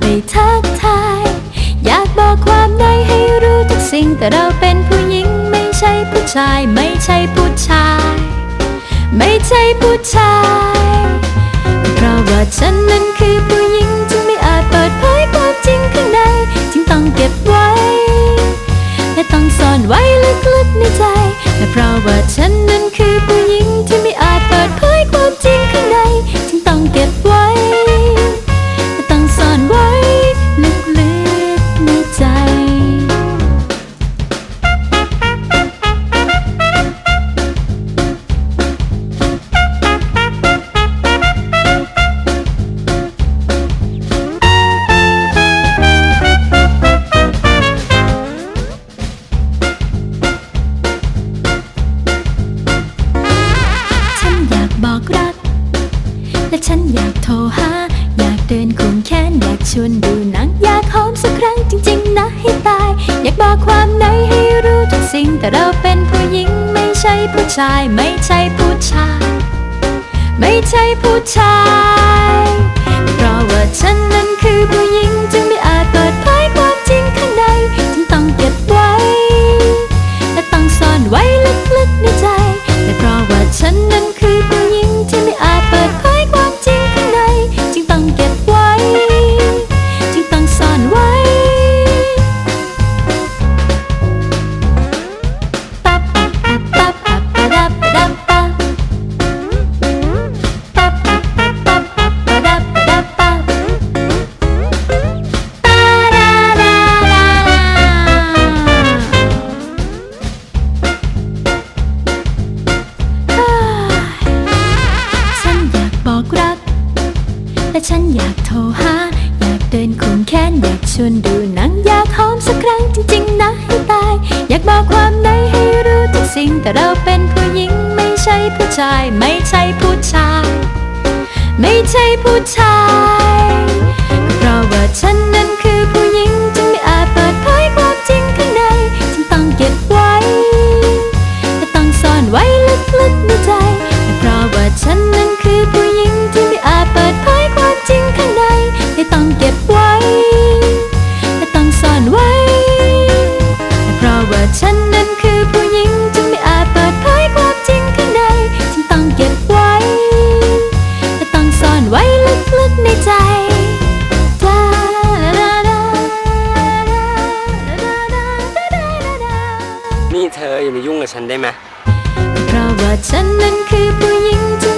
ไปทักทาย อยากบอกความในให้รู้ทุกสิ่งแต่เราเป็นผู้หญิงไม่ใช่ผู้ชาย ไม่ใช่ผู้ชาย ไม่ใช่ผู้ชาย เพราะว่าฉันนั้นคือ ฉันอยากโทรหา อยากเดินคุมแขนอยากชวนดูหนัง อยากหอมสักครั้งจริงๆนะให้ตาย อยากบอกความในให้รู้ทุกสิ่ง แต่เราเป็นผู้หญิงไม่ใช่ผู้ชาย ไม่ใช่ผู้ชาย ไม่ใช่ผู้ชาย เพราะว่าฉันนั้นคือผู้หญิงจึง และฉันอยากโทรหา อยากเดินคุ้มแค้นอยากชวนดูหนังอยากหอมสักครั้งจริงๆนะให้ตาย อยากบอกความในให้รู้ทุกสิ่งแต่เราเป็นผู้หญิงไม่ใช่ผู้ชาย ไม่ใช่ผู้ชาย ไม่ใช่ผู้ชาย เพราะว่าฉันนั้นคือผู้หญิงจึงไม่อาจเปิดเผยความจริงข้างในฉันต้องเก็บไว้และต้องซ่อนไว้ลึกๆในใจ เธออย่ามายุ่งกับฉันได้ไหมเพราะว่าฉันนั้นคือผู้หญิงที่